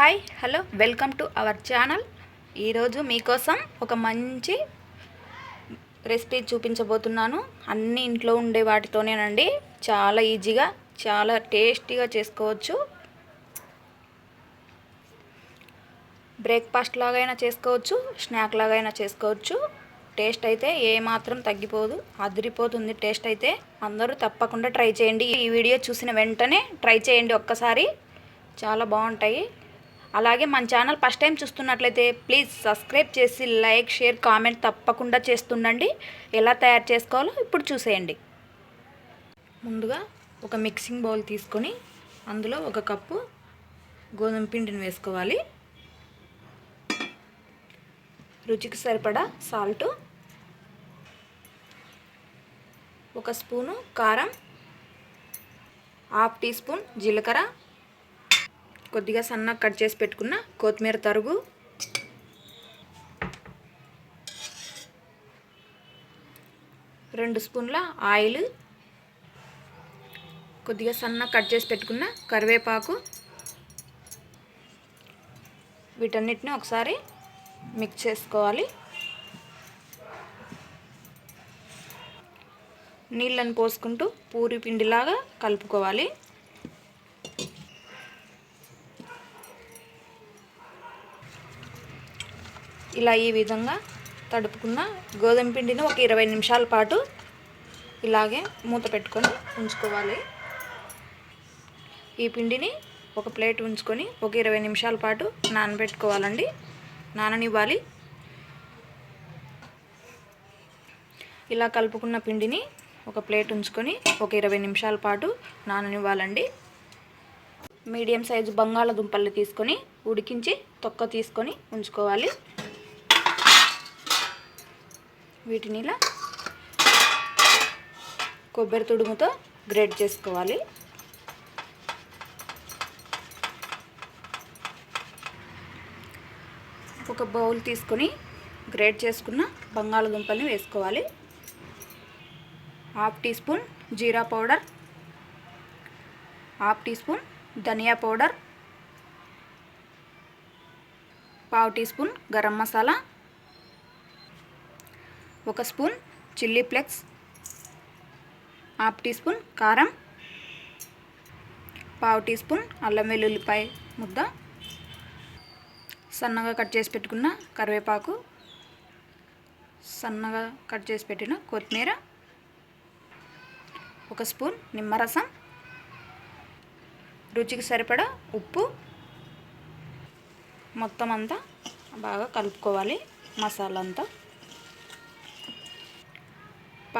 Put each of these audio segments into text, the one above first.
Hi hello welcome to our channel. ఈరోజు మీకోసం ఒక మంచి రెసిపీ చూపించబోతున్నాను. అన్ని ఇంట్లో ఉండే వాటితోనేనండి. చాలా ఈజీగా చాలా టేస్టీగా చేసుకోవచ్చు. బ్రేక్ఫాస్ట్ లాగైనా చేసుకోవచ్చు స్నాక్ లాగైనా చేసుకోవచ్చు. టేస్ట్ అయితే ఏ మాత్రం తగ్గిపోదు అదిరిపోతుంది టేస్ట్ అయితే. అందరూ తప్పకుండా ట్రై చేయండి. ఈ వీడియో చూసిన వెంటనే ట్రై చేయండి ఒక్కసారి. చాలా బాగుంటాయి. అలాగే మన ఛానల్ ఫస్ట్ టైం చూస్తున్నట్లయితే ప్లీజ్ సబ్స్క్రైబ్ చేసి లైక్ షేర్ కామెంట్ తప్పకుండా చేస్తుండండి. ఎలా తయారు చేసుకోవాలో ఇప్పుడు చూసేయండి. ముందుగా ఒక మిక్సింగ్ బౌల్ తీసుకొని అందులో ఒక కప్పు గోధుమ పిండిని వేసుకోవాలి. రుచికి సరిపడా సాల్టు ఒక స్పూను కారం హాఫ్ టీ స్పూన్ జీలకర్ర కొద్దిగా సన్నగా కట్ చేసి పెట్టుకున్న కొత్తిమీర తరుగు. రెండు స్పూన్ల ఆయిల్. కొద్దిగా సన్నగా కట్ చేసి పెట్టుకున్న కరివేపాకు. వీటన్నిటిని ఒకసారి మిక్స్ చేసుకోవాలి. నీళ్ళని పోసుకుంటూ పూరి పిండిలాగా కలుపుకోవాలి. ఇలా ఈ విధంగా తడుపుకున్న గోధుమ పిండిని ఒక ఇరవై నిమిషాల పాటు ఇలాగే మూత పెట్టుకొని ఉంచుకోవాలి. ఈ పిండిని ఒక ప్లేట్ ఉంచుకొని ఒక ఇరవై నిమిషాల పాటు నానబెట్టుకోవాలండి. నాననివ్వాలి. ఇలా కలుపుకున్న పిండిని ఒక ప్లేట్ ఉంచుకొని ఒక ఇరవై నిమిషాల పాటు నాననివ్వాలండి. మీడియం సైజు బంగాళదుంపలు తీసుకొని ఉడికించి తొక్క తీసుకొని ఉంచుకోవాలి. వీటిని ఇలా కొబ్బరి తుడుముతో గ్రేట్ చేసుకోవాలి. ఒక బౌల్ తీసుకొని గ్రేట్ చేసుకున్న బంగాళదుంపల్ని వేసుకోవాలి. Half teaspoon jeera powder half teaspoon dhaniya powder పావు టీ స్పూన్ గరం మసాలా ఒక spoon chilli flakes half teaspoon కారం పావు టీ స్పూన్ అల్లం వెల్లుల్లిపాయ ముద్ద సన్నగా కట్ చేసి పెట్టుకున్న కరివేపాకు సన్నగా కట్ చేసి పెట్టిన కొత్తిమీర ఒక స్పూన్ నిమ్మరసం రుచికి సరిపడా ఉప్పు మొత్తం అంతా బాగా కలుపుకోవాలి మసాలా అంతా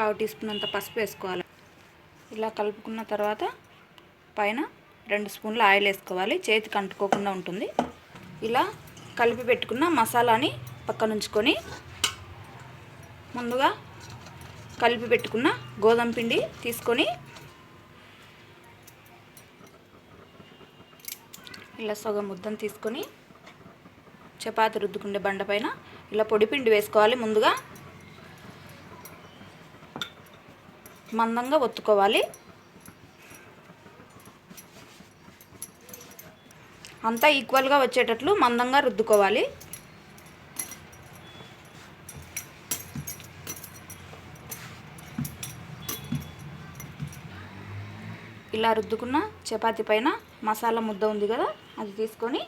పావు టీ స్పూన్ అంత పసుపు వేసుకోవాలి. ఇలా కలుపుకున్న తర్వాత పైన రెండు స్పూన్లు ఆయిల్ వేసుకోవాలి. చేతికి అంటుకోకుండా ఉంటుంది. ఇలా కలిపి పెట్టుకున్న మసాలాని పక్కన ఉంచుకొని ముందుగా కలిపి పెట్టుకున్న గోధుమ పిండి తీసుకొని ఇలా సగం ముద్దను తీసుకొని చపాతి రుద్దుకుండే బండ పైన ఇలా పొడి పిండి వేసుకోవాలి ముందుగా. మందంగా ఒత్తుకోవాలి. అంతా ఈక్వల్గా వచ్చేటట్లు మందంగా రుద్దుకోవాలి. ఇలా రుద్దుకున్న చపాతీ పైన మసాలా ముద్ద ఉంది కదా అది తీసుకొని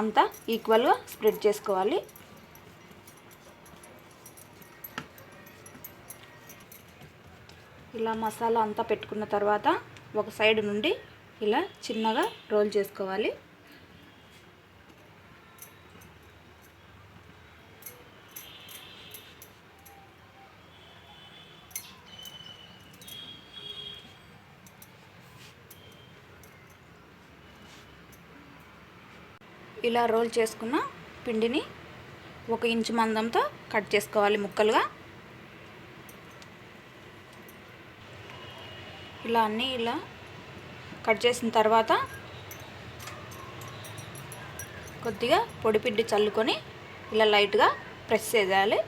అంతా ఈక్వల్గా స్ప్రెడ్ చేసుకోవాలి. ఇలా మసాలా అంతా పెట్టుకున్న తర్వాత ఒక సైడ్ నుండి ఇలా చిన్నగా రోల్ చేసుకోవాలి. ఇలా రోల్ చేసుకున్న పిండిని ఒక ఇంచు మందంతో కట్ చేసుకోవాలి ముక్కలుగా. ఇలా అన్నీ ఇలా కట్ చేసిన తర్వాత కొద్దిగా పొడిపిండి చల్లుకొని ఇలా లైట్గా ప్రెస్ చేయాలి.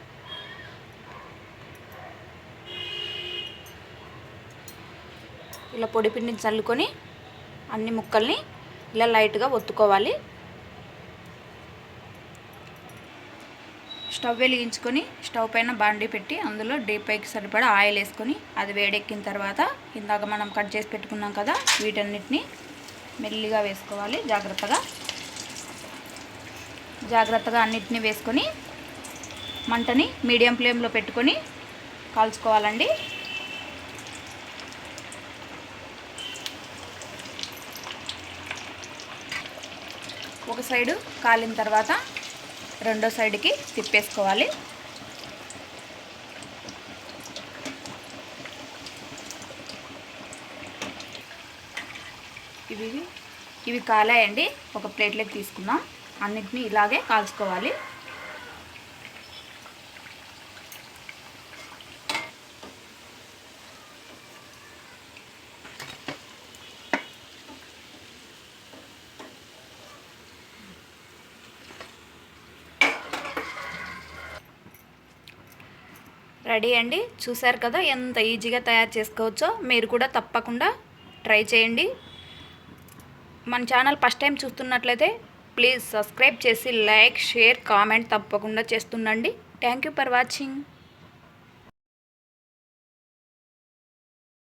ఇలా పొడిపిండిని చల్లుకొని అన్ని ముక్కల్ని ఇలా లైట్గా ఒత్తుకోవాలి. స్టవ్ వెలిగించుకొని స్టవ్ పైన బాండీ పెట్టి అందులో డీప్ పైకి సరిపడా ఆయిల్ వేసుకొని అది వేడెక్కిన తర్వాత ఇందాక మనం కట్ చేసి పెట్టుకున్నాం కదా వీటన్నిటిని మెల్లిగా వేసుకోవాలి జాగ్రత్తగా. జాగ్రత్తగా అన్నిటిని వేసుకొని మంటని మీడియం ఫ్లేమ్లో పెట్టుకొని కాల్చుకోవాలండి. ఒక సైడు కాలిన తర్వాత రెండో సైడ్కి తిప్పేసుకోవాలి. ఇవి ఇవి కాలాయండి. ఒక ప్లేట్లోకి తీసుకుందాం. అన్నిటిని ఇలాగే కాల్చుకోవాలి. రెడీ అండి. చూసారు కదా ఎంత ఈజీగా తయారు చేసుకోవచ్చో. మీరు కూడా తప్పకుండా ట్రై చేయండి. మన ఛానల్ ఫస్ట్ టైం చూస్తున్నట్లయితే ప్లీజ్ సబ్స్క్రైబ్ చేసి లైక్ షేర్ కామెంట్ తప్పకుండా చేస్తుండండి. Thank you for watching.